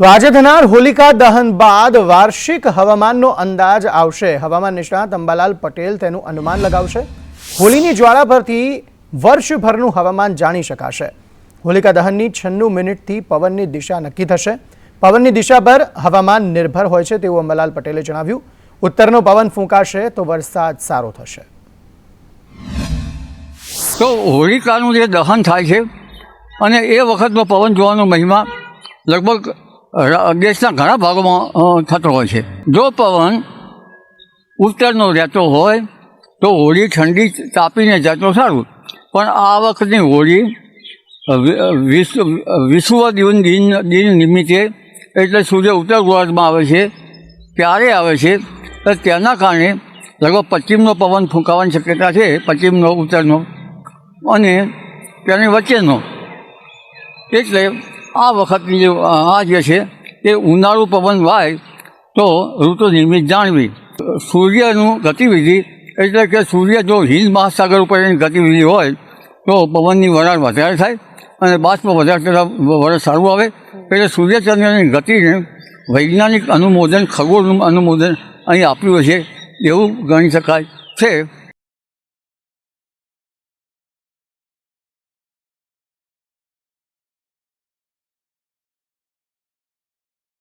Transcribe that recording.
તો આજે થનાર હોલિકા દહન બાદ વાર્ષિક હવામાનનો અંદાજ આવશે. હવામાન નિષ્ણાત અંબાલાલ પટેલ તેનું અનુમાન લગાવશે. હોલીની જ્વાળા પરથી વર્ષભરનું હવામાન જાણી શકાશે. હોલિકા દહનની છન્નું મિનિટથી પવનની દિશા નક્કી થશે. પવનની દિશા પર હવામાન નિર્ભર હોય છે તેવું અંબાલાલ પટેલે જણાવ્યું. ઉત્તરનો પવન ફૂંકાશે તો વરસાદ સારો થશે. તો હોલિકાનું જે દહન થાય છે અને એ વખતનો પવન જોવાનો મહિમા લગભગ દેશના ઘણા ભાગોમાં થતો હોય છે. જો પવન ઉત્તરનો રહેતો હોય, તો હોળી ઠંડી તાપીને જતો સારું. પણ આ વખતની હોળી વિશ્વ વિશ્વ દિન દિન દિન નિમિત્તે, એટલે સૂર્ય ઉત્તર ગોળાર્ધમાં આવે છે, ત્યારે આવે છે, તો તેના કારણે લગભગ પશ્ચિમનો પવન ફૂંકાવાની શક્યતા છે, પશ્ચિમનો, ઉત્તરનો, અને તેની વચ્ચેનો. એટલે આ વખતની જે આ જે છે તે ઉનાળુ પવન વાય, તો ઋતુ નિર્મિત જાણવી. સૂર્યનું ગતિવિધિ એટલે કે સૂર્ય જો હિન્દ મહાસાગર ઉપર એની ગતિવિધિ હોય, તો પવનની વરાળ વધારે થાય અને બાષ્પ વધારે તરફ વરસ સારું આવે. એટલે સૂર્યચંદ્રની ગતિને વૈજ્ઞાનિક અનુમોદન ખગોળનું અનુમોદન અહીં આપ્યું છે એવું ગણી શકાય છે.